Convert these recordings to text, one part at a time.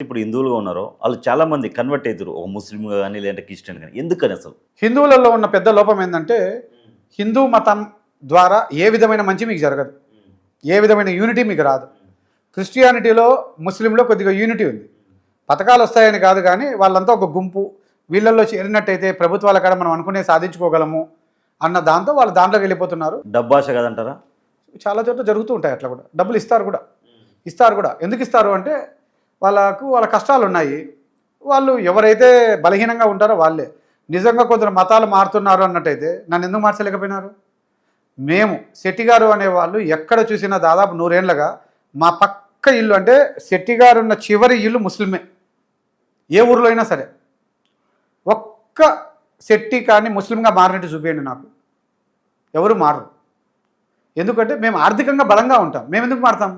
ఇప్పుడు హిందువులుగా ఉన్నారో వాళ్ళు చాలా మంది కన్వర్ట్ అవుతారు ఒక ముస్లిం కానీ లేదంటే క్రిస్టియన్ కానీ ఎందుకని అసలు? హిందువులలో ఉన్న పెద్ద లోపం ఏంటంటే హిందూ మతం ద్వారా ఏ విధమైన మంచి మీకు జరగదు. ఏ విధమైన యూనిటీ మీకు రాదు. క్రిస్టియానిటీలో ముస్లింలో కొద్దిగా యూనిటీ ఉంది. పథకాలు వస్తాయని కాదు కానీ వాళ్ళంతా ఒక గుంపు. వీళ్ళల్లో చేరినట్టయితే ప్రభుత్వాల కాడ మనం అనుకునే సాధించుకోగలము అన్న దాంతో వాళ్ళు దాంట్లోకి వెళ్ళిపోతున్నారు. డబ్బాష కదంటారా? చాలా చోట్ల జరుగుతూ ఉంటాయి అట్లా కూడా. డబ్బులు ఇస్తారు కూడా. ఇస్తారు కూడా. ఎందుకు ఇస్తారు అంటే వాళ్ళకు వాళ్ళ కష్టాలు ఉన్నాయి వాళ్ళు ఎవరైతే బలహీనంగా ఉంటారో వాళ్ళే. నిజంగా కొందరు మతాలు మారుతున్నారు అన్నట్టయితే నన్ను ఎందుకు మార్చలేకపోయినారు? మేము శెట్టిగారు అనేవాళ్ళు ఎక్కడ చూసినా దాదాపు నూరేళ్ళుగా మా పక్క ఇల్లు అంటే శెట్టిగారు ఉన్న చివరి ఇల్లు ముస్లిమే. ఏ ఊర్లో అయినా సరే. ఒక్క శెట్టి కానీ ముస్లింగా మారినట్టు చూపించండి నాకు. ఎవరు మారరు. ఎందుకంటే మేము ఆర్థికంగా బలంగా ఉంటాం. మేము ఎందుకు మారుతాం?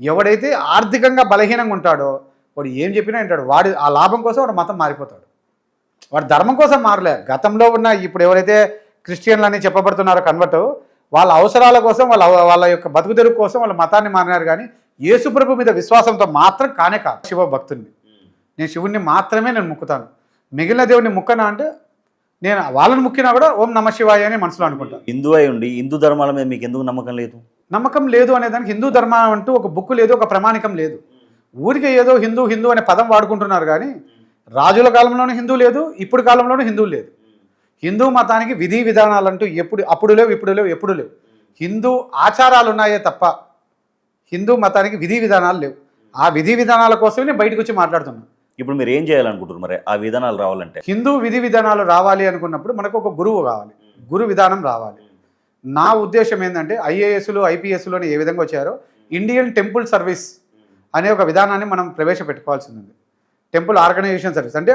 ఎవడైతే ఆర్థికంగా బలహీనంగా ఉంటాడో వాడు ఏం చెప్పినా వింటాడు. వాడి ఆ లాభం కోసం వాడు మతం మారిపోతాడు. వాడు ధర్మం కోసం మారలే. గతంలో ఉన్న ఇప్పుడు ఎవరైతే క్రిస్టియన్లు అని చెప్పబడుతున్నారో కన్వర్ట్ వాళ్ళ అవసరాల కోసం వాళ్ళ వాళ్ళ యొక్క బతుకు తెరుగు కోసం వాళ్ళ మతాన్ని మారినారు కానీ యేసుప్రభు మీద విశ్వాసంతో మాత్రం కానే కాదు. శివ భక్తుడిని నేను శివుణ్ణి మాత్రమే నేను ముక్కుతాను. మిగిలిన దేవుడిని ముక్కనా అంటే నేను వాళ్ళని ముక్కినా కూడా ఓం నమ శివాయ అని మనసులో అనుకుంటాను హిందూ అయి ఉండి హిందూ ధర్మాల మీద మీకు ఎందుకు నమ్మకం లేదు? నమ్మకం లేదు అనే దానికి హిందూ ధర్మం అంటూ ఒక బుక్ లేదు ఒక ప్రమాణికం లేదు. ఊరికే ఏదో హిందూ హిందూ అనే పదం వాడుకుంటున్నారు కానీ రాజుల కాలంలోనూ హిందూ లేదు ఇప్పుడు కాలంలోనూ హిందూ లేదు. హిందూ మతానికి విధి విధానాలు అంటూ ఎప్పుడు అప్పుడు లేవు ఇప్పుడు లేవు ఎప్పుడు లేవు. హిందూ ఆచారాలు ఉన్నాయే తప్ప హిందూ మతానికి విధి విధానాలు లేవు. ఆ విధి విధానాల కోసమే నేను బయటకు వచ్చి మాట్లాడుతున్నాను ఇప్పుడు మీరు ఏం చేయాలనుకుంటారు మరి? ఆ విధానాలు రావాలంటే? హిందూ విధి విధానాలు రావాలి అనుకున్నప్పుడు మనకు ఒక గురువు కావాలి. గురు విధానం రావాలి. నా ఉద్దేశం ఏంటంటే ఐఏఎస్లు ఐపీఎస్లు అని ఏ విధంగా వచ్చారో ఇండియన్ టెంపుల్ సర్వీస్ అనే ఒక విధానాన్ని మనం ప్రవేశపెట్టుకోవాల్సి ఉంది టెంపుల్ ఆర్గనైజేషన్ సర్వీస్. అంటే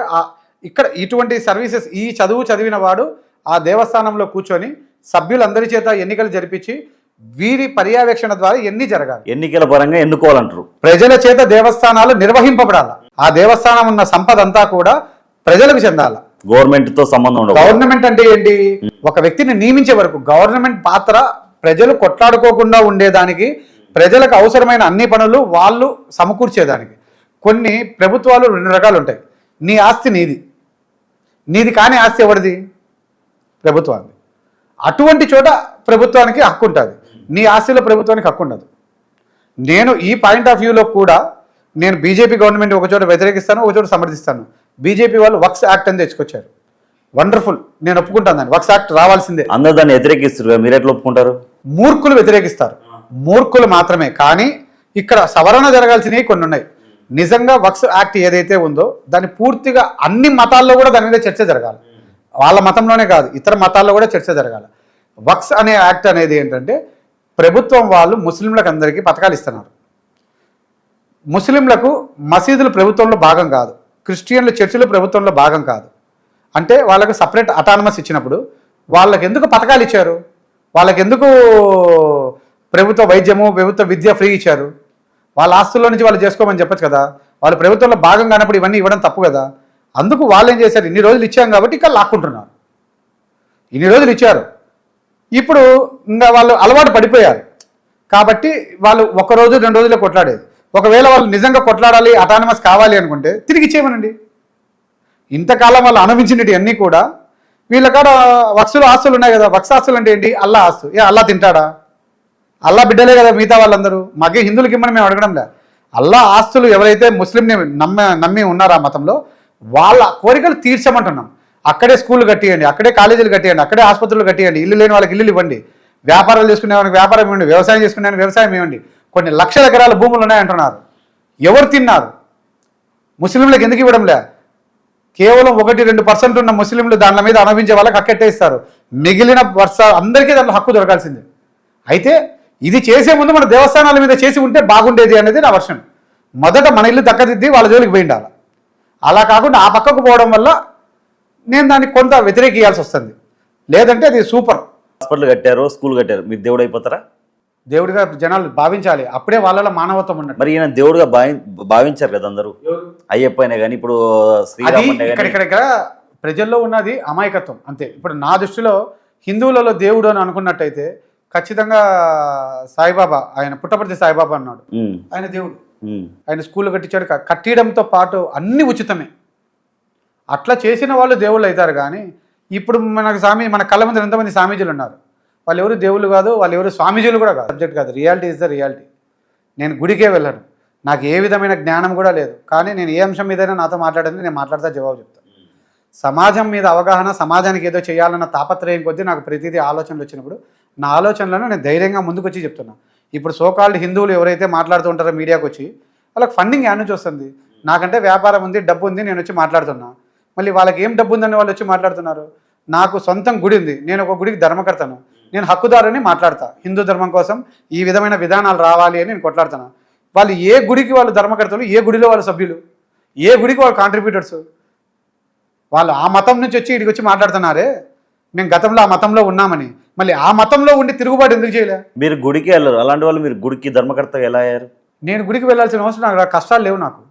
ఇక్కడ ఇటువంటి సర్వీసెస్ ఈ చదువు చదివిన వాడు ఆ దేవస్థానంలో కూర్చొని సభ్యులందరి చేత ఎన్నికలు జరిపించి వీరి పర్యవేక్షణ ద్వారా ఎన్ని జరగాలి? ఎన్నికల పరంగా ఎన్నుకోవాలంటారు. ప్రజల చేత దేవస్థానాలు నిర్వహింపబడాలి? ఆ దేవస్థానం ఉన్న సంపద అంతా కూడా ప్రజలకు చెందాలి. గవర్నమెంట్తో సంబంధం ఉండవు గవర్నమెంట్ అంటే ఏంటి? ఒక వ్యక్తిని నియమించే వరకు గవర్నమెంట్ పాత్ర ప్రజలు కొట్లాడుకోకుండా ఉండేదానికి ప్రజలకు అవసరమైన అన్ని పనులు వాళ్ళు సమకూర్చేదానికి. కొన్ని ప్రభుత్వాలు రెండు రకాలు ఉంటాయి. నీ ఆస్తి నీది. నీది కాని ఆస్తి ఎవరిది? ప్రభుత్వానికి అటువంటి చోట ప్రభుత్వానికి హక్కు ఉంటుంది. నీ ఆస్తిలో ప్రభుత్వానికి హక్కు ఉండదు. నేను ఈ పాయింట్ ఆఫ్ వ్యూలో కూడా నేను బీజేపీ గవర్నమెంట్ ఒక చోట వ్యతిరేకిస్తాను ఒక చోట సమర్థిస్తాను. బీజేపీ వాళ్ళు వక్స్ యాక్ట్ అని తెచ్చుకొచ్చారు. వండర్ఫుల్ నేను ఒప్పుకుంటాను దాన్ని. వక్స్ యాక్ట్ రావాల్సిందే. అందరూ దాన్ని వ్యతిరేకిస్తారు మీరు ఎట్లా ఒప్పుకుంటారు? మూర్ఖులు వ్యతిరేకిస్తారు. మూర్ఖులు మాత్రమే. కానీ ఇక్కడ సవరణ జరగాల్సినవి కొన్ని ఉన్నాయి. నిజంగా వక్స్ యాక్ట్ ఏదైతే ఉందో దాన్ని పూర్తిగా అన్ని మతాల్లో కూడా దాని మీద చర్చ జరగాలి. వాళ్ళ మతంలోనే కాదు ఇతర మతాల్లో కూడా చర్చ జరగాలి. వక్స్ అనే యాక్ట్ అనేది ఏంటంటే ప్రభుత్వం వాళ్ళు ముస్లింలకు అందరికీ పథకాలు ఇస్తున్నారు. ముస్లింలకు మసీదులు ప్రభుత్వంలో భాగం కాదు. క్రిస్టియన్లు చర్చిలు ప్రభుత్వంలో భాగం కాదు. అంటే వాళ్ళకు సపరేట్ అటానమస్ ఇచ్చినప్పుడు వాళ్ళకి ఎందుకు పథకాలు ఇచ్చారు? వాళ్ళకి ఎందుకు ప్రభుత్వ వైద్యము ప్రభుత్వ విద్య ఫ్రీ ఇచ్చారు? వాళ్ళ ఆస్తుల్లో నుంచి వాళ్ళు చేసుకోమని చెప్పచ్చు కదా. వాళ్ళు ప్రభుత్వంలో భాగం కానప్పుడు ఇవన్నీ ఇవ్వడం తప్పు కదా. అందుకు వాళ్ళు ఏం చేశారు? ఇన్ని రోజులు ఇచ్చాం కాబట్టి ఇక్కడ లాక్కుంటున్నారు. ఇన్ని రోజులు ఇచ్చారు. ఇప్పుడు ఇంకా వాళ్ళు అలవాటు పడిపోయారు. కాబట్టి వాళ్ళు ఒక రోజు రెండు రోజుల్లో కొట్లాడేది. ఒకవేళ వాళ్ళు నిజంగా కొట్లాడాలి అటానమస్ కావాలి అనుకుంటే తిరిగి ఇచ్చేయమనండి. ఇంతకాలం వాళ్ళు అనుభవించినవి అన్నీ కూడా వీళ్ళ కాడ వక్సులు ఆస్తులు ఉన్నాయి కదా వక్స ఆస్తులు అంటే ఏంటి? అల్లా ఆస్తు. ఏ అల్లా తింటాడా? అల్లా బిడ్డలే కదా మిగతా వాళ్ళందరూ. మాకే హిందువులకి ఇమ్మని మేము అడగడం లే. అల్లా ఆస్తులు ఎవరైతే ముస్లింని నమ్మ నమ్మి ఉన్నారో ఆ మతంలో వాళ్ళ కోరికలు తీర్చమంటున్నాం. అక్కడే స్కూళ్ళు కట్టియండి అక్కడే కాలేజీలు కట్టియండి అక్కడే ఆసుపత్రులు కట్టియండి. ఇల్లు లేని వాళ్ళకి ఇల్లు ఇవ్వండి. వ్యాపారాలు చేసుకునే వాళ్ళకి వ్యాపారం ఇవ్వండి వ్యవసాయం చేసుకునే వ్యవసాయం ఇవ్వండి. కొన్ని లక్షల ఎకరాల భూములు ఉన్నాయంటున్నారు. ఎవరు తిన్నారు? ముస్లింలకు ఎందుకు ఇవ్వడం లే కేవలం ఒకటి రెండు పర్సెంట్ ఉన్న ముస్లింలు దాని మీద అనుభవించే వాళ్ళకి హక్కెట్టేస్తారు మిగిలిన వర్ష అందరికీ దాంట్లో హక్కు దొరకాల్సిందే. అయితే ఇది చేసే ముందు మన దేవస్థానాల మీద చేసి ఉంటే బాగుండేది అనేది నా వర్షం. మొదట మన ఇల్లు దక్కదిద్ది వాళ్ళ జోలికి పోయి ఉండాలి అలా కాకుండా ఆ పక్కకు పోవడం వల్ల నేను దాన్ని కొంత వ్యతిరేకియాల్సి వస్తుంది. లేదంటే అది సూపర్. హాస్పిటల్ కట్టారు స్కూల్ కట్టారు. మీరు దేవుడు అయిపోతారా? దేవుడిగా జనాలు భావించాలి. అప్పుడే వాళ్ళలో మానవత్వం ఉన్నట్టు. మరి ఈయన దేవుడుగా భావి భావించారు కదా అందరూ? అయ్యప్ప అయినా కానీ ఇప్పుడు ఇక్కడ ప్రజల్లో ఉన్నది అమాయకత్వం అంతే. ఇప్పుడు నా దృష్టిలో హిందువులలో దేవుడు అని అనుకున్నట్టయితే ఖచ్చితంగా సాయిబాబా ఆయన పుట్టపర్తి సాయిబాబా అన్నాడు. ఆయన దేవుడు. ఆయన స్కూల్ కట్టించాడు. క- కట్టియడంతో పాటు అన్ని ఉచితమే. అట్లా చేసిన వాళ్ళు దేవుళ్ళు అవుతారు కానీ ఇప్పుడు మనకు స్వామి మన కళ్ళ ముందు ఎంతమంది స్వామీజీలు ఉన్నారు? వాళ్ళు ఎవరు దేవుళ్ళు కాదు వాళ్ళు ఎవరు స్వామీజీలు కూడా కాదు. సబ్జెక్ట్ కాదు. రియాలిటీ ఇస్ ద రియాలిటీ నేను గుడికే వెళ్ళను. నాకు ఏ విధమైన జ్ఞానం కూడా లేదు. కానీ నేను ఏ అంశం మీదైనా నాతో మాట్లాడింది నేను మాట్లాడతా జవాబు చెప్తాను సమాజం మీద అవగాహన సమాజానికి ఏదో చేయాలన్న తాపత్రయం కొద్దీ నాకు ప్రతిదీ ఆలోచనలు వచ్చినప్పుడు నా ఆలోచనలను నేను ధైర్యంగా ముందుకు వచ్చి చెప్తున్నా. ఇప్పుడు సోకాల్డ్ హిందువులు ఎవరైతే మాట్లాడుతూ ఉంటారో మీడియాకు వచ్చి వాళ్ళకి ఫండింగ్ యాడ్ నుంచి వస్తుంది. నాకంటే వ్యాపారం ఉంది డబ్బు ఉంది నేను వచ్చి మాట్లాడుతున్నా. మళ్ళీ వాళ్ళకి ఏం డబ్బు ఉందని వాళ్ళు వచ్చి మాట్లాడుతున్నారు? నాకు సొంతం గుడి ఉంది నేను ఒక గుడికి ధర్మకర్తను. నేను హక్కుదారుని మాట్లాడతా. హిందూ ధర్మం కోసం ఈ విధమైన విధానాలు రావాలి అని నేను కొట్లాడుతున్నా. వాళ్ళు ఏ గుడికి వాళ్ళు ధర్మకర్తలు ఏ గుడిలో వాళ్ళు సభ్యులు ఏ గుడికి వాళ్ళు కాంట్రిబ్యూటర్స్ వాళ్ళు ఆ మతం నుంచి వచ్చి ఇక్కడికి వచ్చి మాట్లాడుతున్నారే? మేము గతంలో ఆ మతంలో ఉన్నామని. మళ్ళీ ఆ మతంలో ఉండి తిరుగుబాటు ఎందుకు చేయలే? మీరు గుడికి వెళ్ళరు. అలాంటి వాళ్ళు మీరు గుడికి ధర్మకర్తగా ఎలా అయ్యారు? నేను గుడికి వెళ్ళాల్సిన అవసరం నాకు. కష్టాలు లేవు నాకు.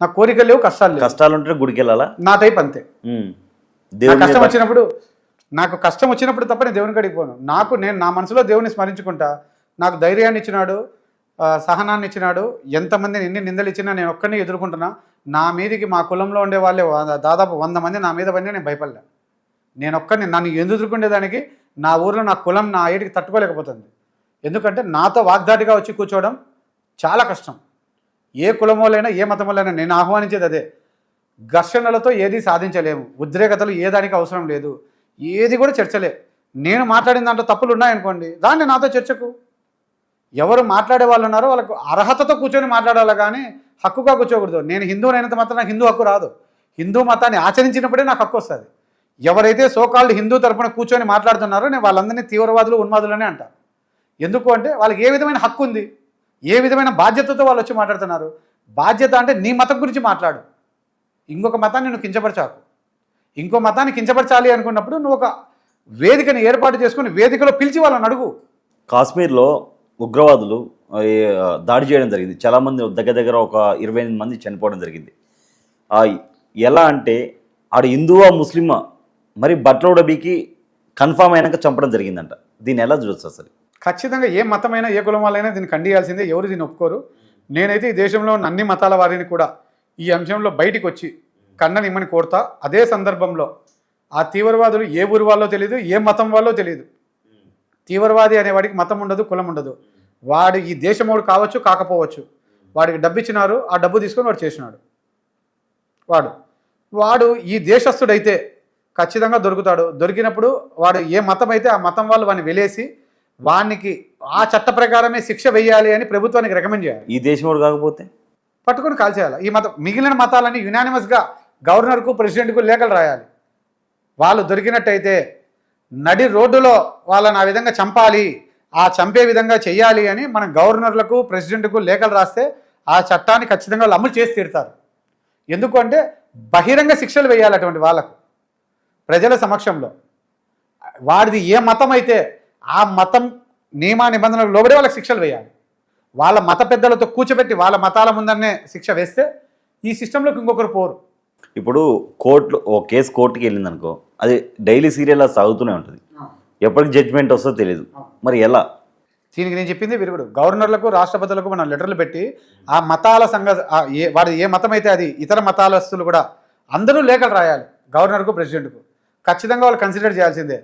నాకు కోరికలు లేవు కష్టాలు లేవు. కష్టాలు ఉంటే గుడికి వెళ్ళాలా? నా టైప్ అంతే. కష్టం వచ్చినప్పుడు నాకు కష్టం వచ్చినప్పుడు తప్ప నేను దేవుని కాడికి పోను. నాకు నేను నా మనసులో దేవుని స్మరించుకుంటా. నాకు ధైర్యాన్ని ఇచ్చినాడు సహనాన్ని ఇచ్చినాడు. ఎంతమందిని ఎన్ని నిందలు ఇచ్చినా నేను ఒక్కరిని ఎదుర్కొంటున్నా. నా మీదికి మా కులంలో ఉండే వాళ్ళే దాదాపు వంద మంది నా మీద పడినా నేను భయపడలే. నేను ఒక్కరిని నన్ను ఎందుకు ఎదుర్కొనేదానికి నా ఊర్లో నా కులం నా ఏడికి తట్టుకోలేకపోతుంది. ఎందుకంటే నాతో వాగ్దాటిగా వచ్చి కూర్చోవడం చాలా కష్టం. ఏ కులమోలైనా ఏ మతమోలైనా నేను ఆహ్వానించేది అదే. ఘర్షణలతో ఏది సాధించలేము. ఉద్రేకతలు ఏ దానికి అవసరం లేదు. ఏది కూడా చర్చలే. నేను మాట్లాడిన దాంట్లో తప్పులు ఉన్నాయనుకోండి దాన్ని నాతో చర్చకు. ఎవరు మాట్లాడే వాళ్ళు ఉన్నారో వాళ్ళకు అర్హతతో కూర్చొని మాట్లాడాలి కానీ హక్కుగా కూర్చోకూడదు. నేను హిందువునైనంత మాత్రం నాకు హిందూ హక్కు రాదు. హిందూ మతాన్ని ఆచరించినప్పుడే నాకు హక్కు వస్తుంది. ఎవరైతే సోకాల్డ్ హిందూ తరపున కూర్చొని మాట్లాడుతున్నారో నేను వాళ్ళందరినీ తీవ్రవాదులు ఉన్మాదులనే అంట. ఎందుకు అంటే వాళ్ళకి ఏ విధమైన హక్కు ఉంది? ఏ విధమైన బాధ్యతతో వాళ్ళు వచ్చి మాట్లాడుతున్నారు? బాధ్యత అంటే నీ మతం గురించి మాట్లాడు. ఇంకొక మతాన్ని నువ్వు కించపరచాకు ఇంకో మతాన్ని కించపరచాలి అనుకున్నప్పుడు నువ్వు ఒక వేదికని ఏర్పాటు చేసుకుని వేదికలో పిలిచి వాళ్ళని అడుగు. కాశ్మీర్లో ఉగ్రవాదులు దాడి చేయడం జరిగింది. చాలామంది దగ్గర దగ్గర ఒక ఇరవై ఎనిమిది మంది చనిపోవడం జరిగింది. ఎలా అంటే ఆడ హిందువా ముస్లిమా మరి బట్టలు బీకి కన్ఫామ్ అయినాక చంపడం జరిగిందంట. దీన్ని ఎలా చూడొచ్చు అసలు? ఖచ్చితంగా ఏ మతమైనా ఏ కులం వాళ్ళైనా దీన్ని ఖండియాల్సిందే. ఎవరు దీన్ని ఒప్పుకోరు. నేనైతే ఈ దేశంలో ఉన్న అన్ని మతాల వారిని కూడా ఈ అంశంలో బయటికి వచ్చి కన్ననిమ్మని కోరుతా. అదే సందర్భంలో ఆ తీవ్రవాదులు ఏ ఊరు వాళ్ళో తెలియదు ఏ మతం వాళ్ళో తెలియదు తీవ్రవాది అనేవాడికి మతం ఉండదు కులం ఉండదు. వాడు ఈ దేశమోడు కావచ్చు కాకపోవచ్చు. వాడికి డబ్బు ఇచ్చినారు ఆ డబ్బు తీసుకొని వాడు చేసినాడు. వాడు. వాడు ఈ దేశస్థుడైతే ఖచ్చితంగా దొరుకుతాడు. దొరికినప్పుడు వాడు ఏ మతం అయితే ఆ మతం వాళ్ళు వాడిని వెలేసి వానికి ఆ చట్ట ప్రకారమే శిక్ష వేయాలి అని ప్రభుత్వానికి రికమెండ్ చేయాలి. ఈ దేశం కాకపోతే? పట్టుకొని కాల్చేయాలి ఈ మతం మిగిలిన మతాలని యునానిమస్గా గవర్నర్కు ప్రెసిడెంట్కు లేఖలు రాయాలి. వాళ్ళు దొరికినట్టయితే నడి రోడ్డులో వాళ్ళని ఆ విధంగా చంపాలి ఆ చంపే విధంగా చెయ్యాలి అని మనం గవర్నర్లకు ప్రెసిడెంట్కు లేఖలు రాస్తే ఆ చట్టాన్ని ఖచ్చితంగా వాళ్ళు అమలు చేసి తీరుతారు. ఎందుకు అంటే బహిరంగ శిక్షలు వేయాలి అటువంటి వాళ్ళకు. ప్రజల సమక్షంలో. వాడిది ఏ మతం అయితే ఆ మతం నియమ నిబంధనలకు లోబడి వాళ్ళకి శిక్షలు వేయాలి. వాళ్ళ మత పెద్దలతో కూర్చోబెట్టి వాళ్ళ మతాల ముందరనే శిక్ష వేస్తే ఈ సిస్టంలోకి ఇంకొకరు పోరు. ఇప్పుడు కోర్టులో ఓ కేసు కోర్టుకి వెళ్ళింది అనుకో అది డైలీ సీరియల్ సాగుతూనే ఉంటుంది. ఎప్పటికి జడ్జిమెంట్ వస్తుందో తెలియదు మరి ఎలా? దీనికి నేను చెప్పింది విరుగుడు. గవర్నర్లకు రాష్ట్రపతులకు మనం లెటర్లు పెట్టి ఆ మతాల సంఘ ఏ వాడి ఏ మతం అయితే అది ఇతర మతాలస్తులు కూడా అందరూ లేఖలు రాయాలి గవర్నర్కు ప్రెసిడెంట్కు. ఖచ్చితంగా వాళ్ళు కన్సిడర్ చేయాల్సిందే.